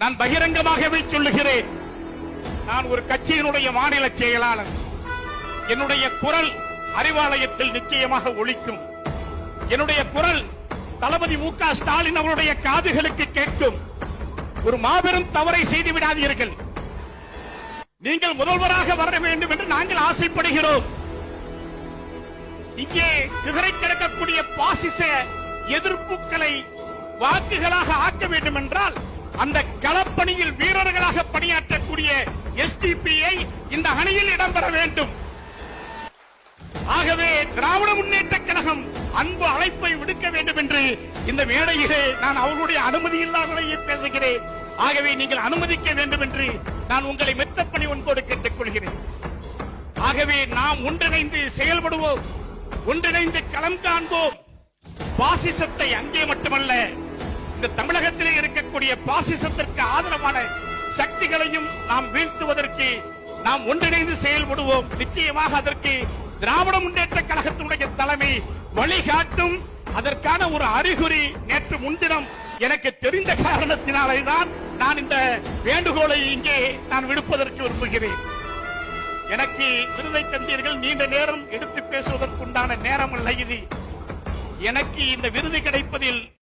நான் பகிரங்கமாகவே சொல்லுகிறேன். நான் ஒரு கட்சியினுடைய மாநில செயலாளர். என்னுடைய குரல் அறிவாலயத்தில் நிச்சயமாக ஒழிக்கும் என்னுடைய குரல் தளபதி மு க ஸ்டாலின் அவருடைய காதுகளுக்கு கேட்கும். ஒரு மாபெரும் தவறை செய்து விடாதீர்கள். நீங்கள் முதல்வராக வர வேண்டும் என்று நாங்கள் ஆசைப்படுகிறோம். இங்கே சிதறை கிடக்கக்கூடிய பாசிச எதிர்ப்புகளை வாக்குகளாக ஆக்க வேண்டும் என்றால் அந்த களப்பணியில் வீரர்களாக பணியாற்றக்கூடிய எஸ்டிபிஐ இந்த அணியில் இடம்பெற வேண்டும். ஆகவே திராவிட முன்னேற்ற கழகம் அன்பு அழைப்பை விடுக்க வேண்டும் என்று இந்த மேடையிலே நான் அவர்களுடைய அனுமதி இல்லாமலேயே பேசுகிறேன். ஆகவே நீங்கள் அனுமதிக்க வேண்டும் என்று நான் உங்களை மெத்தப்பணி ஒன்போடு கேட்டுக் கொள்கிறேன் ஆகவே நாம் ஒன்றிணைந்து செயல்படுவோம். ஒன்றிணைந்து களம் காண்போம். பாசிசத்தை அங்கே மட்டுமல்ல இருக்கக்கூடிய பாசிசத்திற்கு ஆதரவான சக்திகளையும் நாம் வீழ்த்துவதற்கு நாம் ஒன்றிணைந்து செயல்படுவோம். நிச்சயமாக அதற்கு திராவிட முன்னேற்ற கழகத்தினுடைய தலைமை வழிகாட்டும் அதற்கான ஒரு அறிகுறி நேற்று முன்தினம் எனக்கு தெரிந்த காரணத்தினாலே தான் நான் இந்த வேண்டுகோளை இங்கே நான் விடுப்பதற்கு விரும்புகிறேன். எனக்கு விருதை தந்தீர்கள். நீண்ட நேரம் எடுத்து பேசுவதற்குண்டான நேரம் அல்ல இது. எனக்கு இந்த விருது கிடைப்பதில்